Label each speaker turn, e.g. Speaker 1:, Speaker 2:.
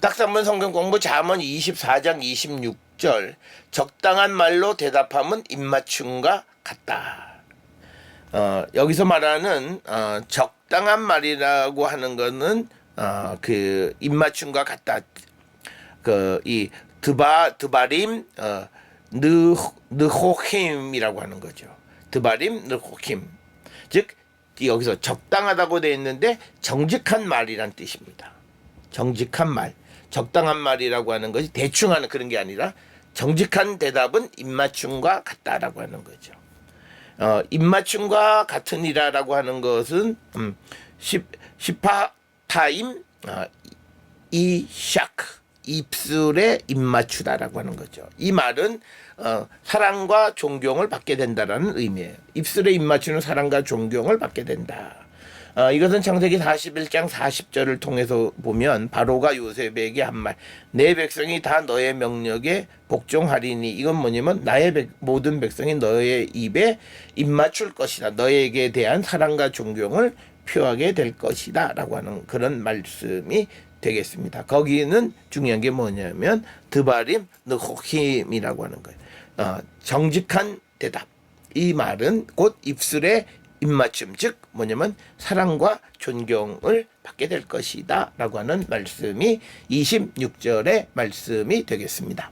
Speaker 1: 딱산문 성경 공부 잠언 24장 26절 적당한 말로 대답함은 입맞춤과 같다. 어, 여기서 말하는 어, 적당한 말이라고 하는 거는 어, 그 입맞춤과 같다. 그 이 드바 드바림 어, 느 느호힘이라고 하는 거죠. 드바림 느호힘. 즉 여기서 적당하다고 돼 있는데 정직한 말이란 뜻입니다. 정직한 말, 적당한 말이라고 하는 것이 대충 하는 그런 게 아니라 정직한 대답은 입맞춤과 같다라고 하는 거죠. 어, 입맞춤과 같으니라라고 하는 것은 음, 시, 시파타임 어, 이샤크 입술에 입맞추다라고 하는 거죠. 이 말은 어, 사랑과 존경을 받게 된다라는 의미예요. 입술에 입맞추는 사랑과 존경을 받게 된다. 어, 이것은 창세기 41장 40절을 통해서 보면 바로가 요셉에게 한 말, 내 백성이 다 너의 명령에 복종하리니 이건 뭐냐면 나의 백- 모든 백성이 너의 입에 입맞출 것이다. 너에게 대한 사랑과 존경을 표하게 될 것이다 라고 하는 그런 말씀이 되겠습니다. 거기는 중요한 게 뭐냐면 드바림 느호힘이라고 하는 거예요. 어, 정직한 대답. 이 말은 곧 입술에 입맞춤 즉 뭐냐면 사랑과 존경을 받게 될 것이다 라고 하는 말씀이 26절의 말씀이 되겠습니다.